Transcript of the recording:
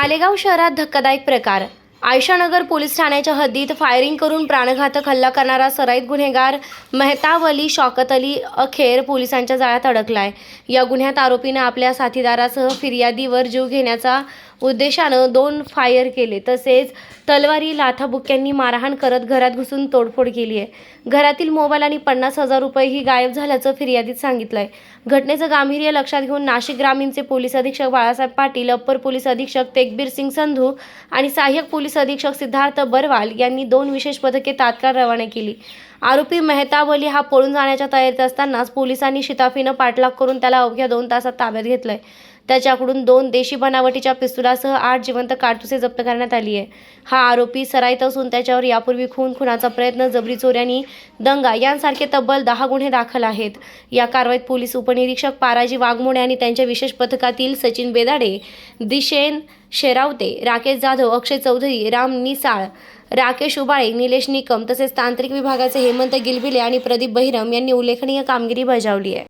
मालेगाव शहरात धक्कादायक प्रकार. आयशानगर पोलीस ठाण्याच्या हद्दीत फायरिंग करून प्राणघातक हल्ला करणारा सराईत गुन्हेगार मेहताब अली शौकत अली अखेर पोलिसांच्या जाळ्यात अडकलाय. या गुन्ह्यात आरोपीनं आपल्या साथीदारासह फिर्यादीवर जीव घेण्याचा उद्देशानं दोन फायर केले. तसेच तलवारी लाथाबुक्यांनी मारहाण करत घरात घुसून तोडफोड केली आहे. घरातील मोबाईल आणि पन्नास हजार रुपयेही गायब झाल्याचं फिर्यादीत सांगितलं आहे घटनेचं गांभीर्य लक्षात घेऊन नाशिक ग्रामीणचे पोलीस अधीक्षक बाळासाहेब पाटील अप्पर पोलीस अधीक्षक तेकबीर सिंग संधू आणि सहाय्यक पोलीस अधीक्षक सिद्धार्थ बरवाल यांनी दोन विशेष पथके तात्काळ रवाना केली. आरोपी मेहताब अली हा पळून जाण्याच्या तयारीत असतानाच पोलिसांनी शिताफीनं पाठलाग करून त्याला अवघ्या दोन तासात ताब्यात घेतलंय. त्याच्याकडून दोन देशी बनावटीच्या पिस्तुलासह आठ जिवंत काडतुसे जप्त करण्यात आली आहे. हा आरोपी सराईत असून त्याच्यावर यापूर्वी खून खुनाचा प्रयत्न जबरी चोऱ्यांनी दंगा यांसारखे तब्बल दहा गुन्हे दाखल आहेत. या कारवाईत पोलीस उपनिरीक्षक पाराजी वाघमोडे आणि त्यांच्या विशेष पथकातील सचिन बेदाडे दिशेन शेरावते राकेश जाधव अक्षय चौधरी राम निसाळ राकेश उबाळे निलेश निकम तसेच तांत्रिक विभागाचे हेमंत गिलबिले आणि प्रदीप बहिरम यांनी उल्लेखनीय कामगिरी बजावली आहे.